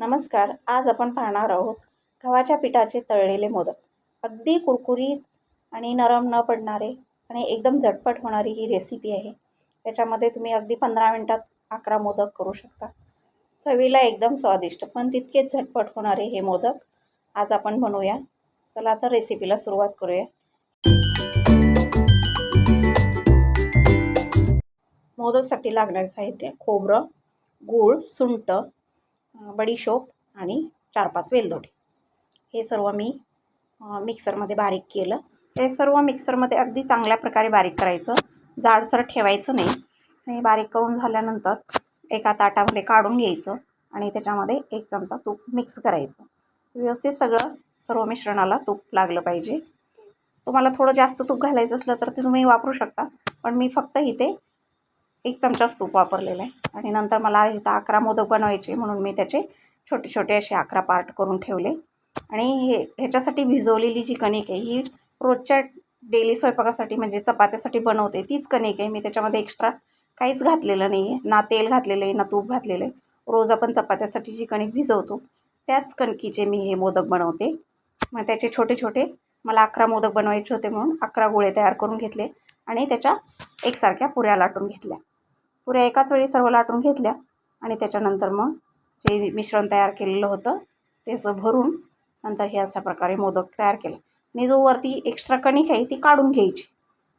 नमस्कार आज आपण पाहणार आहोत गव्हाच्या पिठाचे तळलेले मोदक. अगदी कुरकुरीत आणि नरम न पडणारे आणि एकदम झटपट होणारी ही रेसिपी आहे. याच्यामध्ये तुम्ही अगदी पंधरा मिनटात अकरा मोदक करू शकता. चवीला एकदम स्वादिष्ट पण तितकेच झटपट होणारे हे मोदक आज आपण बनवूया. चला तर रेसिपीला सुरुवात करूया. मोदकसाठी लागणारे साहित्य खोबरं गूळ सुंट बडीशोप आणि चार पाच वेलदोडे. हे सर्व मी मिक्सरमध्ये बारीक केलं. हे सर्व मिक्सरमध्ये अगदी चांगल्या प्रकारे बारीक करायचं. जाडसर ठेवायचं नाही. हे बारीक करून झाल्यानंतर एका ताटामध्ये काढून घ्यायचं आणि त्याच्यामध्ये एक चमचा तूप मिक्स करायचं. व्यवस्थित सगळं सर्व मिश्रणाला तूप लागलं पाहिजे. तुम्हाला थोडं जास्त तूप घालायचं असलं तर ते तुम्ही वापरू शकता पण मी फक्त इथे एक चमचाच तूप वापरलेलं आहे. आणि नंतर मला इथं अकरा मोदक बनवायचे म्हणून मी त्याचे छोटे छोटे असे अकरा पार्ट करून ठेवले. आणि हे ह्याच्यासाठी भिजवलेली जी कणिक आहे ही रोजच्या डेली स्वयंपाकासाठी म्हणजे चपात्यासाठी बनवते तीच कणिक आहे. मी त्याच्यामध्ये एक्स्ट्रा काहीच घातलेलं नाही आहे ना तेल घातलेलं आहे ना तूप घातलेलं आहे. रोज आपण चपात्यासाठी जी कणिक भिजवतो त्याच कणकीचे मी हे मोदक बनवते. मग त्याचे छोटे छोटे मला अकरा मोदक बनवायचे होते म्हणून अकरा गोळे तयार करून घेतले आणि त्याच्या एकसारख्या पुऱ्या लाटून घेतल्या. पुऱ्या एकाच वेळी सर्व लाटून घेतल्या आणि त्याच्यानंतर मग जे मिश्रण तयार केलेलं होतं ते असं भरून नंतर हे अशा प्रकारे मोदक तयार केले. आणि जो वरती एक्स्ट्रा कणिक आहे ती काढून घ्यायची.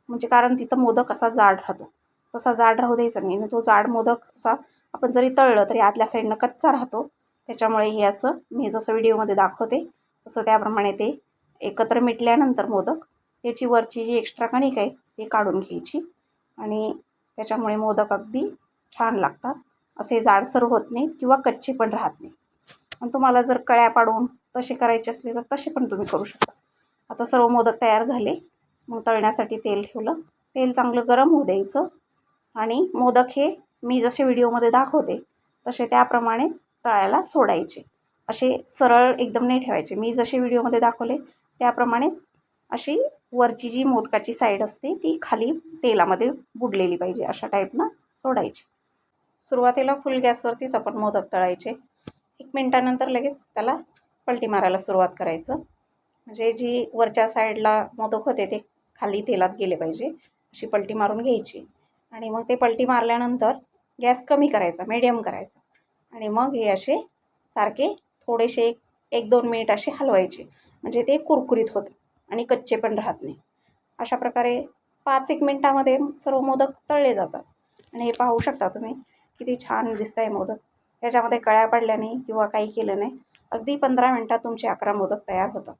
म्हणजे कारण तिथं मोदक असा जाड राहतो. तसा जाड राहू द्यायचा नाही. आणि तो जाड मोदक असा आपण जरी तळलं तरी आतल्या साईडनं कच्चा राहतो. त्याच्यामुळे हे असं मी जसं व्हिडिओमध्ये दाखवते तसं त्याप्रमाणे ते एकत्र मिटल्यानंतर मोदक त्याची वरची जी एक्स्ट्रा कणिक आहे ती काढून घ्यायची. आणि त्याच्यामुळे मोदक अगदी छान लागतात. असे जाडसर होत नाहीत किंवा कच्चे पण राहत नाही पण तुम्हाला जर कळ्या पाडून तसे करायचे असले तर तसे पण तुम्ही करू शकता. आता सर्व मोदक तयार झाले. मग तळण्यासाठी तेल ठेवलं. तेल चांगलं गरम होऊ द्यायचं. आणि मोदक हे मी जसे व्हिडिओमध्ये दाखवते तसे त्याप्रमाणेच तळायला सोडायचे. असे सरळ एकदम नाही ठेवायचे. मी जसे व्हिडिओमध्ये दाखवले त्याप्रमाणेच अशी वरची जी मोदकाची साईड असते ती खाली तेलामध्ये बुडलेली पाहिजे अशा टाईपनं सोडायची. सुरुवातीला फुल गॅसवरतीच आपण मोदक तळायचे. एक मिनटानंतर लगेच त्याला पलटी मारायला सुरुवात करायचं. म्हणजे जी वरच्या साईडला मोदक होते ते खाली तेलात गेले पाहिजे. अशी पलटी मारून घ्यायची. आणि मग ते पलटी मारल्यानंतर गॅस कमी करायचा मिडियम करायचा. आणि मग हे असे सारखे थोडेसे एक एक दोन मिनिट असे हलवायचे. म्हणजे ते कुरकुरीत होतं. आणि कच्चे पण राहत नाही. अशा प्रकारे पाच एक मिनटामध्ये सर्व मोदक तळले जातात. आणि हे पाहू शकता तुम्ही किती छान दिसत आहे मोदक. याच्यामध्ये कळ्या पडल्या नाही किंवा काही केलं नाही अगदी पंधरा मिनटात तुमचे अकरा मोदक तयार होतात.